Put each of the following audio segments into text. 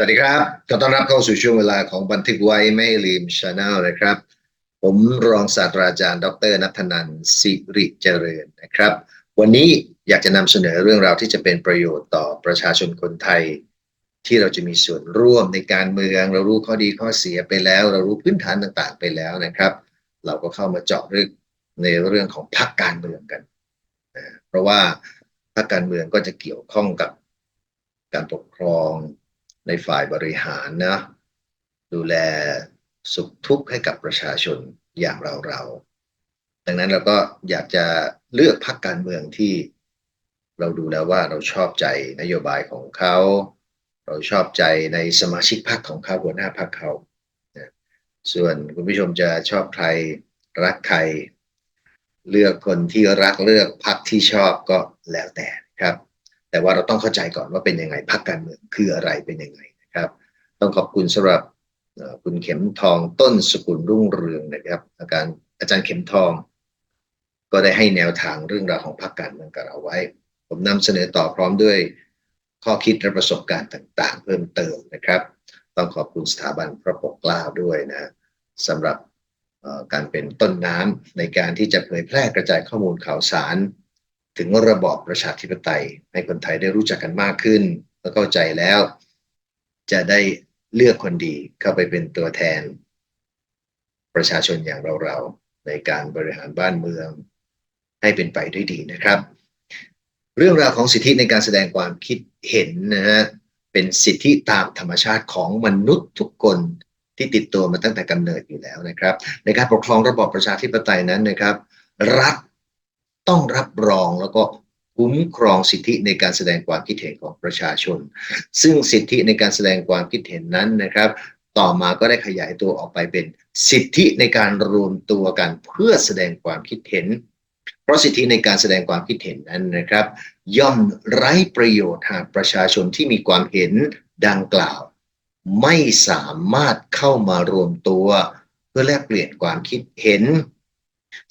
สวัสดีครับ ขอต้อนรับเข้าสู่ช่วงเวลาของบันทึกไว้ไม่ลืมชาแนลนะครับ ผมรองศาสตราจารย์ ดรนัทนันสิริเจริญนะครับ วันนี้อยากจะนำเสนอเรื่องราวที่จะเป็นประโยชน์ต่อประชาชนคนไทย ที่เราจะมีส่วนร่วมในการเมือง เรารู้ข้อดีข้อเสียไปแล้ว เรารู้พื้นฐานต่างๆ ไปแล้วนะครับ เราก็เข้ามาเจาะลึกในเรื่องของพรรคการเมืองกันเพราะว่าพรรคการเมืองก็จะเกี่ยวข้องกับการปกครอง ในฝ่ายบริหารนะดูแลสุขทุกข์ให้กับประชาชนอย่างเราเราๆดังนั้นเราก็อยากจะเลือกพรรคการเมืองที่เราดูแล้วว่าเราชอบใจนโยบายของเขา เราชอบใจในสมาชิกพรรคของเขาหัวหน้าพรรคเขาส่วนคุณผู้ชมจะชอบใครรักใคร เลือกคนที่รักเลือกพรรคที่ชอบก็แล้วแต่ครับ แต่ว่าเราต้องเข้าใจก่อนว่าเป็นยังไงพรรคการเมืองคืออะไรเป็นยังไงนะครับ ต้องขอบคุณสำหรับคุณเข็มทองต้นสกุลรุ่งเรืองนะครับอาจารย์อาจารย์เข็มทอง ก็ได้ให้แนวทางเรื่องราวของพรรคการเมืองกับเราไว้ ผมนำเสนอต่อพร้อมด้วยข้อคิดและประสบการณ์ต่าง ๆ เพิ่มเติมนะครับ ต้องขอบคุณสถาบันพระปกเกล้าด้วยนะสำหรับการเป็นต้นน้ำในการที่จะเผยแพร่กระจายข้อมูลข่าวสาร ถึงระบอบประชาธิปไตย ให้คนไทยได้รู้จักกันมากขึ้นและเข้าใจแล้ว จะได้เลือกคนดีเข้าไปเป็นตัวแทน ประชาชนอย่างเราๆ ในการบริหารบ้านเมือง ให้เป็นไปด้วยดีนะครับ เรื่องราวของสิทธิในการแสดงความคิดเห็นนะฮะเป็นสิทธิตามธรรมชาติของมนุษย์ทุกคนที่ติดตัวมาตั้งแต่กำเนิดอยู่แล้วนะครับ ในการปกครองระบอบประชาธิปไตยนั้นนะครับ รัฐ ต้องรับรองแล้วก็คุ้มครองสิทธิในการแสดงความคิดเห็นของประชาชน ซึ่งสิทธิในการแสดงความคิดเห็นนั้นนะครับ ต่อมาก็ได้ขยายตัวออกไปเป็นสิทธิในการรวมตัวกันเพื่อแสดงความคิดเห็น เพราะสิทธิในการแสดงความคิดเห็นนั้นนะครับ ย่อมไร้ประโยชน์หากประชาชนที่มีความเห็นดังกล่าว ไม่สามารถเข้ามารวมตัว เพื่อแลกเปลี่ยนความคิดเห็น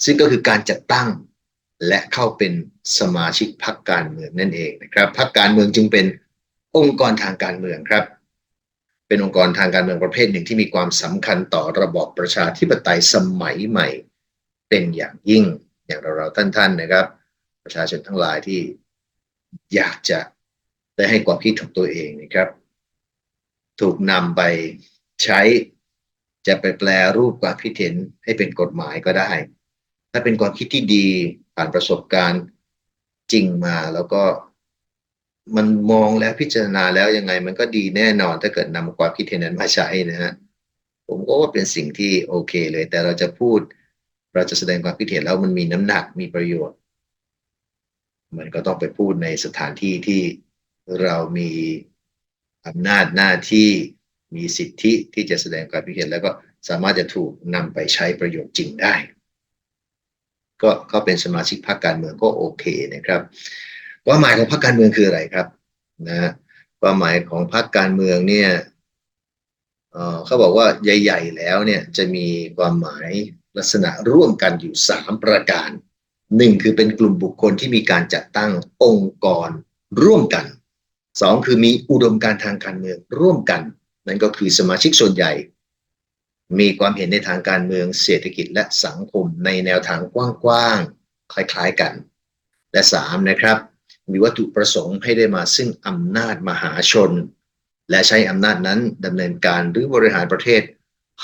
ซึ่งก็คือการจัดตั้ง และเข้าเป็นสมาชิกพรรคการเมืองนั่นเองนะครับพรรคการเมืองจึงเป็นองค์กรทางการเมืองครับ เป็นองค์กรทางการเมืองประเภทหนึ่งที่มีความสำคัญต่อระบอบประชาธิปไตยสมัยใหม่ เป็นอย่างยิ่งอย่างเราเราๆท่านๆนะครับ ประชาชนทั้งหลายที่อยากจะได้ให้ความคิดของตัวเองนะครับ ถูกนำไปใช้จะไปแปลรูปความคิดเห็นให้เป็นกฎหมายก็ได้ ถ้าเป็นความคิดที่ดี ผ่านประสบการณ์จริงมา แล้วก็มันมองแล้วพิจารณาแล้วยังไง มันก็ดีแน่นอนถ้าเกิดนำความคิดเห็นนั้นมาใช้นะฮะผมก็ว่าเป็นสิ่งที่โอเคเลย แต่เราจะพูด เราจะแสดงความคิดเห็นแล้วมันมีน้ำหนักมีประโยชน์ มันก็ต้องไปพูดในสถานที่ที่เรามีอำนาจหน้าที่มีสิทธิที่จะแสดงความคิดเห็นแล้วก็สามารถจะถูกนำไปใช้ประโยชน์จริงได้ ก็เขาเป็นสมาชิกพรรคการเมืองก็โอเคนะครับความหมายของพรรคการเมืองคืออะไรครับนะความหมายของพรรคการเมืองเนี่ยเขาบอกว่าใหญ่ ๆ แล้วเนี่ยจะมีความหมายลักษณะร่วมกันอยู่สามประการหนึ่งคือเป็นกลุ่มบุคคลที่มีการจัดตั้งองค์กรร่วมกันสองคือมีอุดมการทางการเมืองร่วมกัน นั่นก็คือสมาชิกส่วนใหญ่ มีความเห็นในทางการเมืองเศรษฐกิจและสังคมในแนวทางกว้างๆ คล้ายๆกัน และสามนะครับ มีวัตถุประสงค์ให้ได้มาซึ่งอำนาจมหาชน และใช้อำนาจนั้นดำเนินการหรือบริหารประเทศ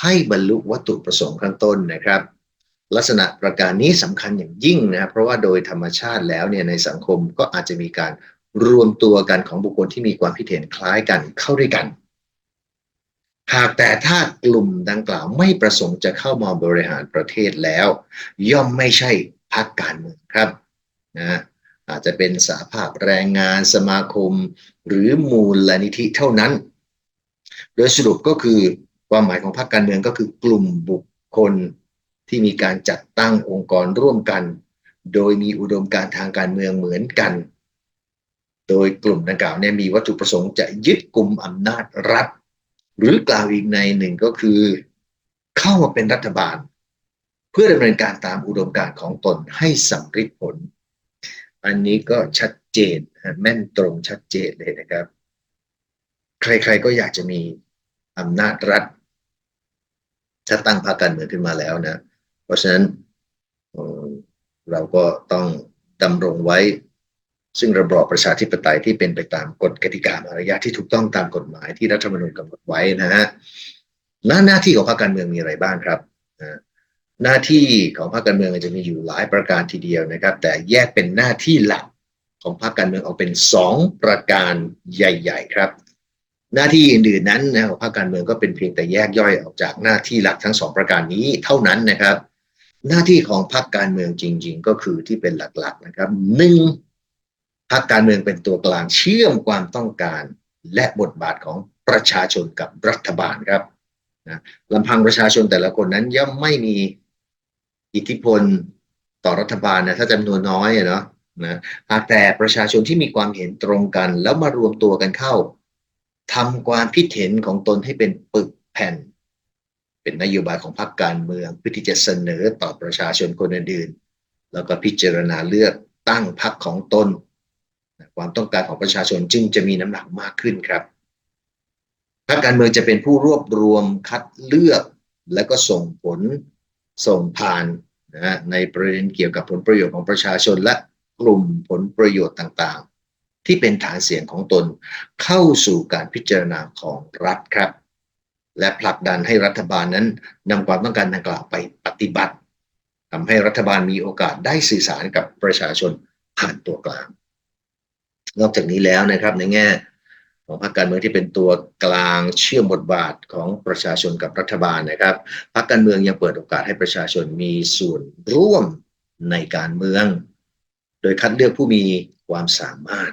ให้บรรลุวัตถุประสงค์ข้างต้นนะครับ ลักษณะประการนี้สำคัญอย่างยิ่งนะครับเพราะว่าโดยธรรมชาติแล้วเนี่ยในสังคมก็อาจจะมีการรวมตัวกันของบุคคลที่มีความคิดเห็นคล้ายกันเข้าด้วยกัน หากแต่ถ้ากลุ่มดังกล่าวไม่ประสงค์จะเข้ามาบริหารประเทศแล้ว ย่อมไม่ใช่พรรคการเมืองครับนะอาจจะเป็นสาภาพแรงงานสมาคม หรือมูลนิธิเท่านั้น โดยสรุปก็คือความหมายของพรรคการเมืองก็คือกลุ่มบุคคลที่มีการจัดตั้งองค์กรร่วมกัน โดยมีอุดมการทางการเมืองเหมือนกัน โดยกลุ่มดังกล่าวเนี่ยมีวัตถุประสงค์จะยึดกลุ่มอำนาจรัฐ หรือกล่าวอีกในหนึ่งก็คือ เข้ามาเป็นรัฐบาล เพื่อดำเนินการตามอุดมการณ์ของตนให้สำเร็จผล อันนี้ก็ชัดเจนแม่นตรงชัดเจนเลยนะครับ ใครๆก็อยากจะมีอำนาจรัฐถ้าตั้งพรรคการเมืองขึ้นมาแล้วนะ เพราะฉะนั้นเอ่อเราก็ต้องดำรงไว้ ซึ่งระบอบประชาธิปไตยที่เป็นไปตามกฎกติกามารยาทที่ถูกต้องตามกฎหมายที่รัฐธรรมนูญกำหนดไว้นะฮะหน้าหน้าที่ของพรรคการเมืองมีอะไรบ้างครับหน้าที่ของพรรคการเมืองจะมีอยู่หลายประการทีเดียวนะครับ แต่แยกเป็นหน้าที่หลักของพรรคการเมืองออกเป็นสองประการใหญ่ ๆ ครับ หน้าที่อื่นๆนั้นนะของพรรคการเมืองก็เป็นเพียงแต่แยกย่อยออกจากหน้าที่หลักทั้งสองประการนี้เท่านั้นนะครับ หน้าที่ของพรรคการเมืองจริง ๆ ก็คือที่เป็นหลักๆนะครับหนึ่ง รรคการเมืองเป็นตัวกลางเชื่อมความต้องการ และบทบาทของประชาชนกับรัฐบาลครับนะลำพังประชาชนแต่ละคนนั้นย่อมไม่มีอิทธิพลต่อรัฐบาลนะถ้าจำนวนน้อยเนาะนะหากแต่ประชาชนที่มีความเห็นตรงกัน แล้วมารวมตัวกันเข้าทำความคิดเห็นของตนให้เป็นปึกแผ่น เป็นนโยบายของพรรคการเมืองเพื่อที่จะเสนอต่อประชาชนคนอื่นๆแล้วก็พิจารณาเลือกตั้งพรรคของตน ความต้องการของประชาชนจึงจะมีน้ำหนักมากขึ้นครับพรรคการเมืองจะเป็นผู้รวบรวมคัดเลือก และก็ส่งผลส่งผ่านนะฮะในประเด็นเกี่ยวกับผลประโยชน์ของประชาชนและกลุ่มผลประโยชน์ต่างๆ ที่เป็นฐานเสียงของตนเข้าสู่การพิจารณาของรัฐครับ และผลักดันให้รัฐบาลนั้นนำความต้องการดังกล่าวไปปฏิบัติทำให้รัฐบาลมีโอกาสได้สื่อสารกับประชาชนผ่านตัวกลาง นอกจากนี้แล้วนะครับในแง่ของพรรคการเมืองที่เป็นตัวกลางเชื่อมบทบาทของประชาชนกับรัฐบาลนะครับ พรรคการเมืองยังเปิดโอกาสให้ประชาชนมีส่วนร่วมในการเมือง โดยคัดเลือกผู้มีความสามารถ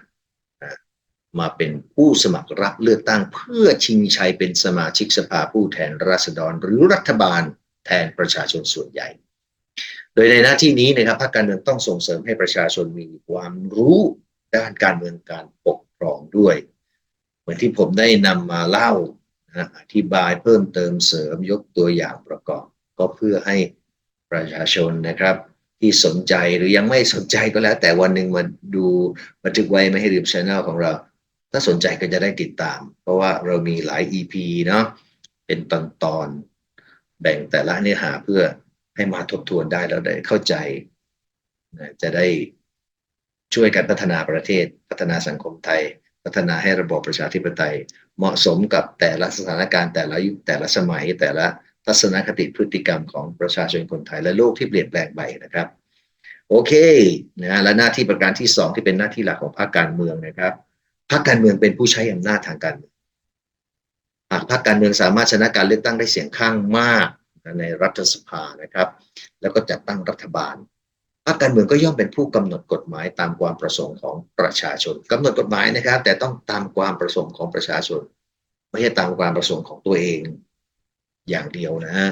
มาเป็นผู้สมัครรับเลือกตั้งเพื่อชิงชัยเป็นสมาชิกสภาผู้แทนราษฎร หรือรัฐบาลแทนประชาชนส่วนใหญ่ โดยในหน้าที่นี้นะครับพรรคการเมืองต้องส่งเสริมให้ประชาชนมีความรู้ ด้านการเมืองการปกครองด้วย เหมือนที่ผมได้นำมาเล่าอธิบายเพิ่มเติมเสริมยกตัวอย่างประกอบ ก็เพื่อให้ประชาชนนะครับ ที่สนใจหรือยังไม่สนใจก็แล้ว แต่วันหนึ่งมาดูบันทึกไว้ไม่ให้ลืมช anel ของเรา ถ้าสนใจก็จะได้ติดตาม เพราะว่าเรามีหลาย EP เนาะเป็นตอนตอนๆแบ่งแต่ละเนื้อหาเพื่อให้มาทบทวนได้แล้วได้เข้าใจ จะได้ ช่วยกันพัฒนาประเทศ พัฒนาสังคมไทย พัฒนาให้ระบอบประชาธิปไตย เหมาะสมกับแต่ละสถานการณ์แต่ละยุคแต่ละสมัย แต่ละทัศนคติพฤติกรรมของประชาชนคนไทยและโลกที่เปลี่ยนแปลงไปนะครับ โอเคนะและหน้าที่ประการที่สองที่เป็นหน้าที่หลักของพรรคการเมืองนะครับพรรคการเมืองเป็นผู้ใช้อำนาจทางการเมืองหากพรรคการเมืองสามารถชนะการเลือกตั้งได้เสียงข้างมากในรัฐสภานะครับ แล้วก็จัดตั้งรัฐบาล พรรคการเมืองก็ย่อมเป็นผู้กำหนดกฎหมายตามความประสงค์ของประชาชนกำหนดกฎหมายนะครับ แต่ต้องตามความประสงค์ของประชาชน ไม่ใช่ตามความประสงค์ของตัวเองอย่างเดียวนะฮะ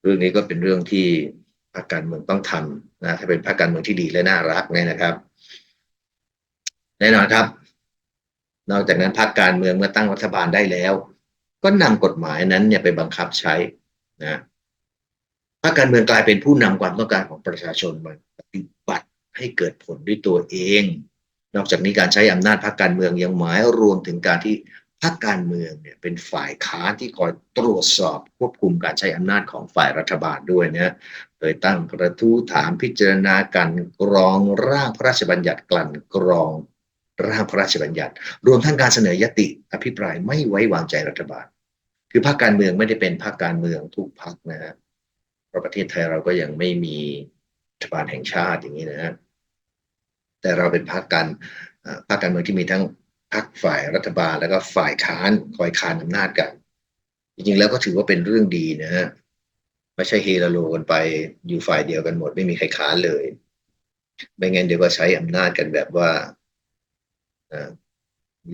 เรื่องนี้ก็เป็นเรื่องที่พรรคการเมืองต้องทำนะถ้าเป็นพรรคการเมืองที่ดีและน่ารักเนี่ยนะครับแน่นอนครับ นอกจากนั้นพรรคการเมืองเมื่อตั้งรัฐบาลได้แล้ว ก็นำกฎหมายนั้นเนี่ยไปบังคับใช้นะ พรรคการเมืองกลายเป็นผู้นำความต้องการของประชาชนมาปฏิบัติให้เกิดผลด้วยตัวเอง นอกจากนี้การใช้อำนาจพรรคการเมืองยังหมายรวมถึงการที่พรรคการเมืองเนี่ยเป็นฝ่ายค้านที่คอยตรวจสอบควบคุมการใช้อำนาจของฝ่ายรัฐบาลด้วยนะโดยตั้งกระทู้ถามพิจารณาการกรองร่างพระราชบัญญัติกลั่นกรองร่างพระราชบัญญัติ รวมทั้งการเสนอยติอภิปรายไม่ไว้วางใจรัฐบาล คือพรรคการเมืองไม่ได้เป็นพรรคการเมืองทุกพรรคนะฮะ เพราะประเทศไทยเราก็ยังไม่มีรัฐบาลแห่งชาติอย่างนี้นะฮะแต่เราเป็นพรรคการพรรคการเมืองที่มีทั้งพรรคฝ่ายรัฐบาลแล้วก็ฝ่ายค้านคอยคานอำนาจกัน จริงๆแล้วก็ถือว่าเป็นเรื่องดีนะฮะไม่ใช่เฮลโลกันไปอยู่ฝ่ายเดียวกันหมด ไม่มีใครค้านเลยไม่งั้นเดี๋ยวก็ใช้อำนาจกันแบบว่าอ่า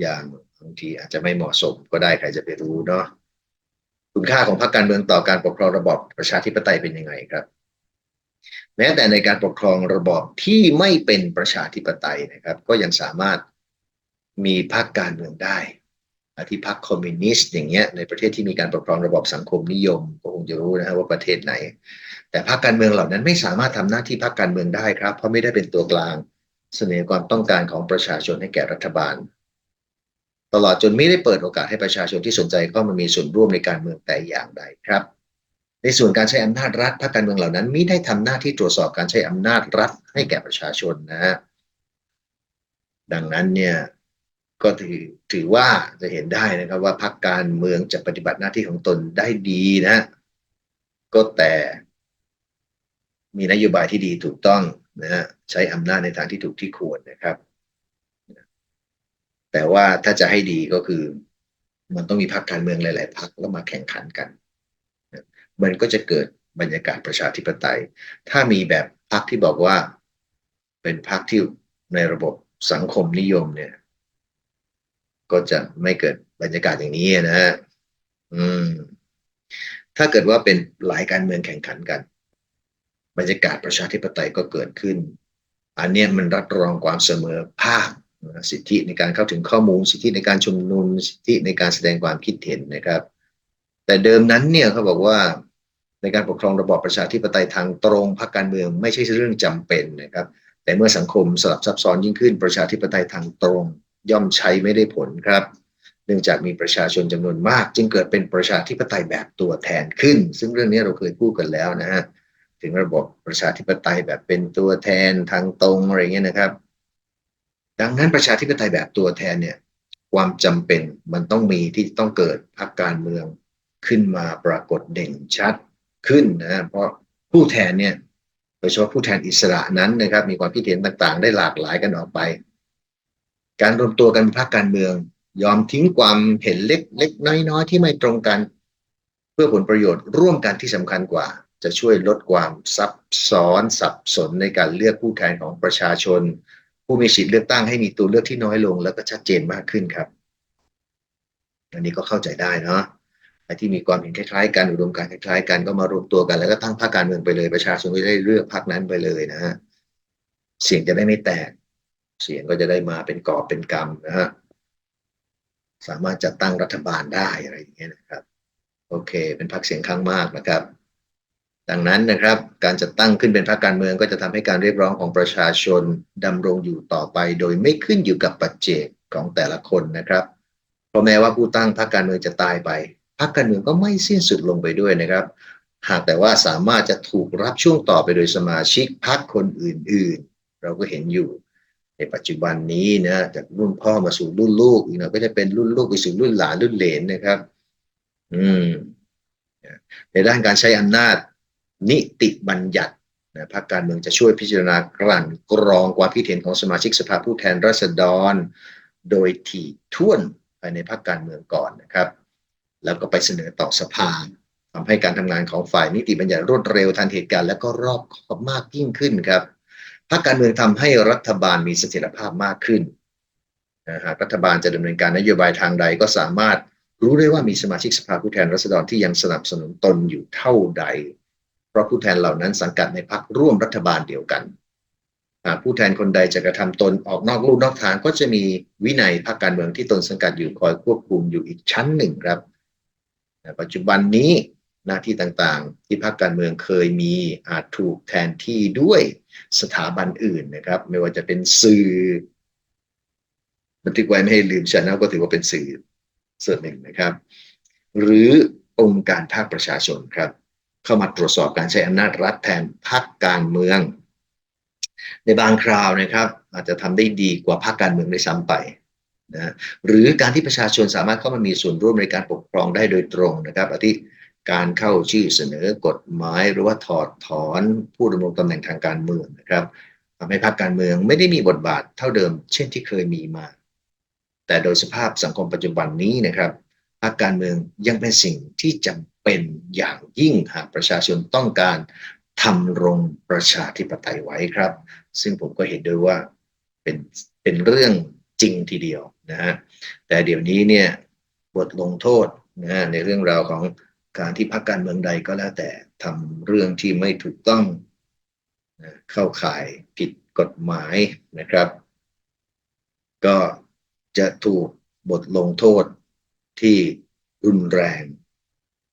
อย่างบางทีอาจจะไม่เหมาะสมก็ได้ใครจะไปรู้เนาะ คุณค่าของพรรคการเมืองต่อการปกครองระบอบประชาธิปไตยเป็นยังไงครับ แม้แต่ในการปกครองระบอบที่ไม่เป็นประชาธิปไตยนะครับ ก็ยังสามารถมีพรรคการเมืองได้อาทิพรรคคอมมิวนิสต์อย่างเงี้ยในประเทศที่มีการปกครองระบอบสังคมนิยมก็คงจะรู้นะฮะว่าประเทศไหน แต่พรรคการเมืองเหล่านั้นไม่สามารถทำหน้าที่พรรคการเมืองได้ครับ เพราะไม่ได้เป็นตัวกลาง เสนอความต้องการของประชาชนให้แก่รัฐบาล ตลอดจนไม่ได้เปิดโอกาสให้ประชาชนที่สนใจเข้ามามีส่วนร่วมในการเมืองแต่อย่างใดครับ ในส่วนการใช้อำนาจรัฐพรรคการเมืองเหล่านั้นมิได้ทำหน้าที่ตรวจสอบการใช้อำนาจรัฐให้แก่ประชาชนนะฮะดังนั้นเนี่ยก็ถือถือว่าจะเห็นได้นะครับว่าพรรคการเมืองจะปฏิบัติหน้าที่ของตนได้ดีนะ ก็แต่มีนโยบายที่ดีถูกต้องนะฮะใช้อำนาจในทางที่ถูกที่ควรนะครับ แต่ว่าถ้าจะให้ดีก็คือ มันต้องมีพรรคการเมืองหลาย ๆพรรคแล้วมาแข่งขันกัน มันก็จะเกิดบรรยากาศประชาธิปไตย ถ้ามีแบบพรรคที่บอกว่า เป็นพรรคที่ในระบบสังคมนิยมเนี่ย ก็จะไม่เกิดบรรยากาศอย่างนี้นะฮะอืม ถ้าเกิดว่าเป็นหลายการเมืองแข่งขันกัน บรรยากาศประชาธิปไตยก็เกิดขึ้น อันเนี้ยมันรับรองความเสมอภาค สิทธิในการเข้าถึงข้อมูล สิทธิในการชุมนุมสิทธิในการแสดงความคิดเห็นนะครับ แต่เดิมนั้นเนี่ยเขาบอกว่าในการปกครองระบอบประชาธิปไตยทางตรงพรรคการเมืองไม่ใช่เรื่องจำเป็นนะครับ แต่เมื่อสังคมสลับซับซ้อนยิ่งขึ้นประชาธิปไตยทางตรง ย่อมใช้ไม่ได้ผลครับ เนื่องจากมีประชาชนจำนวนมาก จึงเกิดเป็นประชาธิปไตยแบบตัวแทนขึ้น ซึ่งเรื่องนี้เราเคยพูดกันแล้วนะฮะถึงระบบประชาธิปไตยแบบเป็นตัวแทนทางตรงอะไรเงี้ยนะครับ ดังนั้นประชาธิปไตยแบบตัวแทนเนี่ยความจำเป็นมันต้องมีที่ต้องเกิดพรรคการเมืองขึ้นมาปรากฏเด่นชัดขึ้นนะเพราะผู้แทนเนี่ยโดยเฉพาะผู้แทนอิสระนั้นนะครับ มีความคิดเห็นต่างๆ ได้หลากหลายกันออกไป การรวมตัวกันพรรคการเมือง ยอมทิ้งความเห็นเล็กเล็กน้อยๆ ที่ไม่ตรงกัน เพื่อผลประโยชน์ร่วมกันที่สำคัญกว่า จะช่วยลดความซับซ้อนสับสนในการเลือกผู้แทนของประชาชน ผู้มีสิทธิ์เลือกตั้งให้มีตัวเลือกที่น้อยลง แล้วก็ชัดเจนมากขึ้นครับ อันนี้ก็เข้าใจได้เนาะไอ้ที่มีความเห็นคล้ายๆกันอุดมการคล้ายๆกันก็มารวมตัวกันแล้วก็ตั้งพรรคการเมืองไปเลยประชาชนก็ได้เลือกพรรคนั้นไปเลยนะฮะเสียงจะได้ไม่แตก เสียงก็จะได้มาเป็นกอบเป็นกำนะฮะสามารถจัดตั้งรัฐบาลได้อะไรอย่างเงี้ยนะครับ โอเค เป็นพรรคเสียงข้างมากนะครับ ดังนั้นนะครับ การจัดตั้งขึ้นเป็นพรรคการเมืองก็จะทำให้การเรียกร้องของประชาชนดำรงอยู่ต่อไป โดยไม่ขึ้นอยู่กับปัจเจกของแต่ละคนนะครับ เพราะแม้ว่าผู้ตั้งพรรคการเมืองจะตายไปพรรคการเมืองก็ไม่สิ้นสุดลงไปด้วยนะครับ หากแต่ว่าสามารถจะถูกรับช่วงต่อไปโดยสมาชิกพรรคคนอื่น ๆ เราก็เห็นอยู่ในปัจจุบันนี้นะจากรุ่นพ่อมาสู่รุ่นลูกอีกหน่อยก็จะเป็นรุ่นลูกไปสู่รุ่นหลานรุ่นเหลนนะครับ อืม ในด้านการใช้อำนาจ นิติบัญญัตินะพรรคการเมืองจะช่วยพิจารณากลั่นกรองความคิดเห็นของสมาชิกสภาผู้แทนราษฎร โดยถี่ถ้วนภายในพรรคการเมืองก่อนนะครับ แล้วก็ไปเสนอต่อสภาทำให้การทำงานของฝ่ายนิติบัญญัติรวดเร็วทันเหตุการณ์ และก็รอบคอบมากยิ่งขึ้นครับพรรคการเมืองทำให้รัฐบาลมีเสถียรภาพมากขึ้นนะหากรัฐบาลจะดำเนินการนโยบายทางใดก็สามารถรู้ได้ว่ามีสมาชิกสภาผู้แทนราษฎรที่ยังสนับสนุนตนอยู่เท่าใด ราะผู้แทนเหล่านั้นสังกัดในพรรคร่วมรัฐบาลเดียวกัน หากผู้แทนคนใดจะกระทำตนออกนอกลู่นอกทางก็จะมีวินัยพรรคการเมืองที่ตนสังกัดอยู่คอยควบคุมอยู่อีกชั้นหนึ่งครับปัจจุบันนี้หน้าที่ต่างๆ ที่พรรคการเมืองเคยมีอาจถูกแทนที่ด้วยสถาบันอื่นนะครับ ไม่ว่าจะเป็นสื่อ บันทึกไว้ไม่ให้ลืมชนะก็ถือว่าเป็นสื่อส่วนหนึ่งนะครับ หรือองค์การภาคประชาชนครับ เข้ามาตรวจสอบการใช้อำนาจรัฐแทนพรรคการเมือง ในบางคราวนะครับ อาจจะทำได้ดีกว่าพรรคการเมืองได้ซ้ำไปนะหรือการที่ประชาชนสามารถเข้ามามีส่วนร่วมในการปกครองได้โดยตรงนะครับอาทิการเข้าชื่อเสนอกฎหมายหรือว่าถอดถอนผู้ดำรงตำแหน่งทางการเมืองนะครับทำให้พรรคการเมืองไม่ได้มีบทบาทเท่าเดิม เช่นที่เคยมีมา แต่โดยสภาพสังคมปัจจุบันนี้นะครับพรรคการเมืองยังเป็นสิ่งที่จำ เป็นอย่างยิ่งหากประชาชนต้องการทำรงประชาธิปไตยไว้ครับ ซึ่งผมก็เห็นด้วยว่าเป็นเป็นเรื่องจริงทีเดียวนะฮะแต่เดี๋ยวนี้เนี่ยบทลงโทษนะในเรื่องราวของการที่พรรคการเมืองใดก็แล้วแต่ทำเรื่องที่ไม่ถูกต้องนะเข้าข่ายผิดกฎหมายนะครับ ก็จะถูกบทลงโทษที่รุนแรง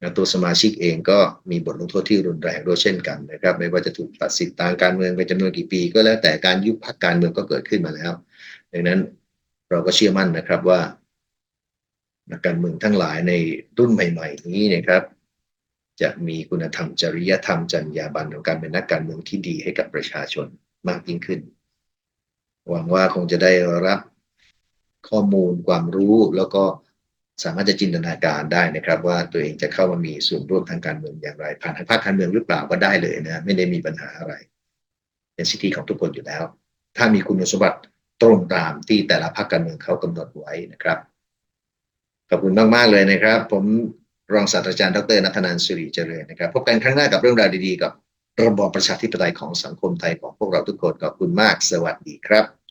นะตัวสมาชิกเองก็มีบทลงโทษที่รุนแรงด้วยเช่นกันนะครับ ไม่ว่าจะถูกตัดสิทธิ์ทางการเมืองเป็นจำนวนกี่ปี ก็แล้วแต่การยุบพรรคการเมืองก็เกิดขึ้นมาแล้ว ดังนั้นเราก็เชื่อมั่นนะครับว่านักการเมืองทั้งหลายในรุ่นใหม่ ๆ นี้นะครับ จะมีคุณธรรมจริยธรรมจรรยาบรรณของการเป็นนักการเมืองที่ดีให้กับประชาชนมากยิ่งขึ้น หวังว่าคงจะได้รับข้อมูลความรู้แล้วก็ สามารถจะจินตนาการได้นะครับ ว่าตัวเองจะเข้ามามีส่วนร่วมทางการเมืองอย่างไร ผ่านทางภาคการเมืองหรือเปล่าก็ได้เลยนะ ไม่ได้มีปัญหาอะไร เป็นสิทธิของทุกคนอยู่แล้ว ถ้ามีคุณสมบัติตรงตามที่แต่ละพรรคการเมืองเขากำหนดไว้นะครับขอบคุณมากๆเลยนะครับ ผมรองศาสตราจารย์ดรนัทนันสิริเจริญนะครับ พบกันครั้งหน้ากับเรื่องราวดีๆ กับระบอบประชาธิปไตยของสังคมไทยของพวกเราทุกคนขอบคุณมาก สวัสดีครับ